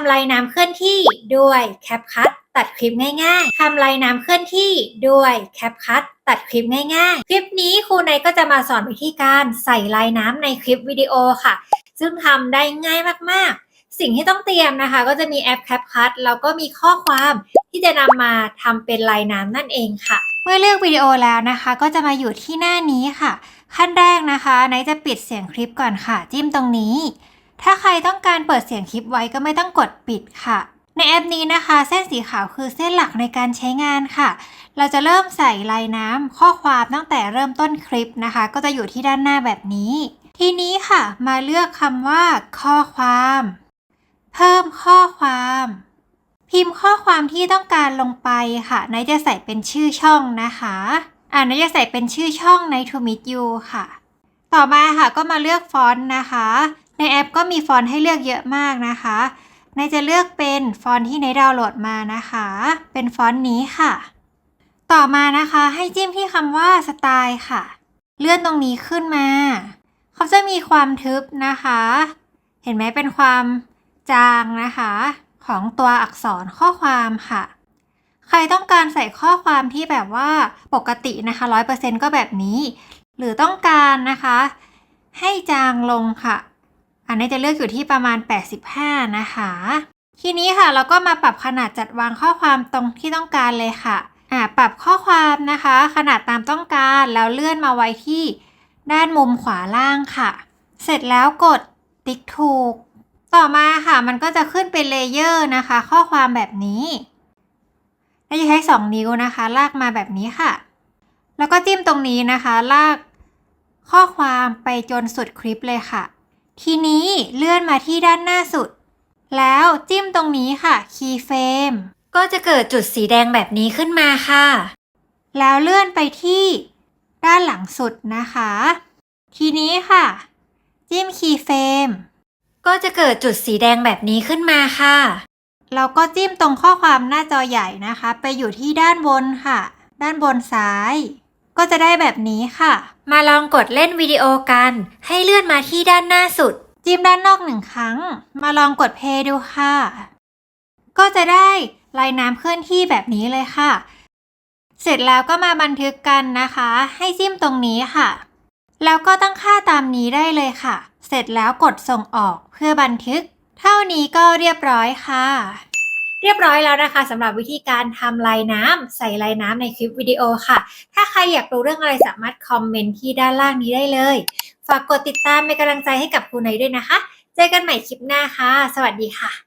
ำลายน้ำเคลื่อนที่ด้วยแคปคัตตัดคลิปง่ายๆทำลายน้ำเคลื่อนที่ด้วยแคปคัตตัดคลิปง่ายๆ คลิปนี้ครูไนก็จะมาสอนวิธีการใส่ลายน้ำในคลิปวิดีโอค่ะ ซึ่งทำได้ง่ายมากๆ สิ่งที่ต้องเตรียมนะคะ ก็จะมีแอป CapCut แล้วก็มีข้อความที่จะนำมาทำเป็นลายน้ำนั่นเองค่ะ เมื่อเลือกวิดีโอแล้วนะคะ ก็จะมาอยู่ที่หน้านี้ค่ะ ขั้นแรกนะคะไนจะปิดเสียงคลิปก่อนค่ะ จิ้มตรงนี้ ถ้าใครต้องการเปิดเสียงคลิปไว้ก็ไม่ต้องกดปิดค่ะ ในแอปนี้นะคะ เส้นสีขาวคือเส้นหลักในการใช้งานค่ะ เราจะเริ่มใส่ลายน้ำข้อความตั้งแต่เริ่มต้นคลิปนะคะ ก็จะอยู่ที่ด้านหน้าแบบนี้ ทีนี้ค่ะ มาเลือกคำว่า ข้อความ เพิ่มข้อความ พิมพ์ข้อความที่ต้องการลงไปค่ะนท์จะใส่เป็นชื่อช่องนะคะอ่านท์จะใส่เป็นชื่อช่องใน To Meet You ค่ะ ต่อมาค่ะก็มาเลือกฟอนต์นะคะ ในแอปก็มีฟอนต์ให้เลือกเยอะมากนะคะไนจะเลือกเป็นฟอนต์ที่ไนดาวน์โหลดมานะคะ เป็นฟอนต์นี้ค่ะ ต่อมานะคะให้จิ้มที่คำว่าสไตล์ค่ะ เลื่อนตรงนี้ขึ้นมา เขาจะมีความทึบนะคะ เห็นไหมเป็นความจางนะคะ ของตัวอักษรข้อความค่ะ ใครต้องการใส่ข้อความที่แบบว่าปกตินะคะ 100%ก็แบบนี้ หรือต้องการนะคะ ให้จางลงค่ะ อันนี้จะเลือกอยู่ที่ประมาณ 85 นะคะ ทีนี้ค่ะเราก็มาปรับขนาดจัดวางข้อความตรงที่ต้องการเลยค่ะอ่าปรับข้อความนะคะ ขนาดตามต้องการแล้วเลื่อนมาไว้ที่ด้านมุมขวาล่างค่ะ เสร็จแล้วกดติ๊กถูก ต่อมาค่ะมันก็จะขึ้นเป็นเลเยอร์นะคะ ข้อความแบบนี้เราจะใช้ 2 นิ้วนะคะ ลากมาแบบนี้ค่ะ แล้วก็จิ้มตรงนี้นะคะ ลากข้อความไปจนสุดคลิปเลยค่ะ ทีนี้เลื่อนมาที่ด้านหน้าสุด แล้วจิ้มตรงนี้ค่ะ Keyframe ก็จะเกิดจุดสีแดงแบบนี้ขึ้นมาค่ะ แล้วเลื่อนไปที่ด้านหลังสุดนะคะ ทีนี้ค่ะ จิ้ม Keyframe ก็จะเกิดจุดสีแดงแบบนี้ขึ้นมาค่ะแล้วก็จิ้มตรงข้อความหน้าจอใหญ่นะคะ ไปอยู่ที่ด้านบนค่ะ ด้านบนซ้าย ก็จะได้แบบนี้ค่ะ มาลองกดเล่นวิดีโอกัน ให้เลื่อนมาที่ด้านหน้าสุด จิ้มด้านนอกหนึ่งครั้ง มาลองกดเพลย์ดูค่ะ ก็จะได้ลายน้ำเคลื่อนที่แบบนี้เลยค่ะ เสร็จแล้วก็มาบันทึกกันนะคะ ให้จิ้มตรงนี้ค่ะ แล้วก็ตั้งค่าตามนี้ได้เลยค่ะ เสร็จแล้วกดส่งออกเพื่อบันทึก เท่านี้ก็เรียบร้อยค่ะ เรียบร้อยแล้วนะคะสำหรับวิธีการทำลายน้ำใส่ลายน้ำในคลิปวิดีโอค่ะ ถ้าใครอยากรู้เรื่องอะไรสามารถคอมเมนต์ที่ด้านล่างนี้ได้เลย ฝากกดติดตามเป็นกำลังใจให้กับครูไนท์ด้วยนะคะ เจอกันใหม่คลิปหน้าค่ะ สวัสดีค่ะ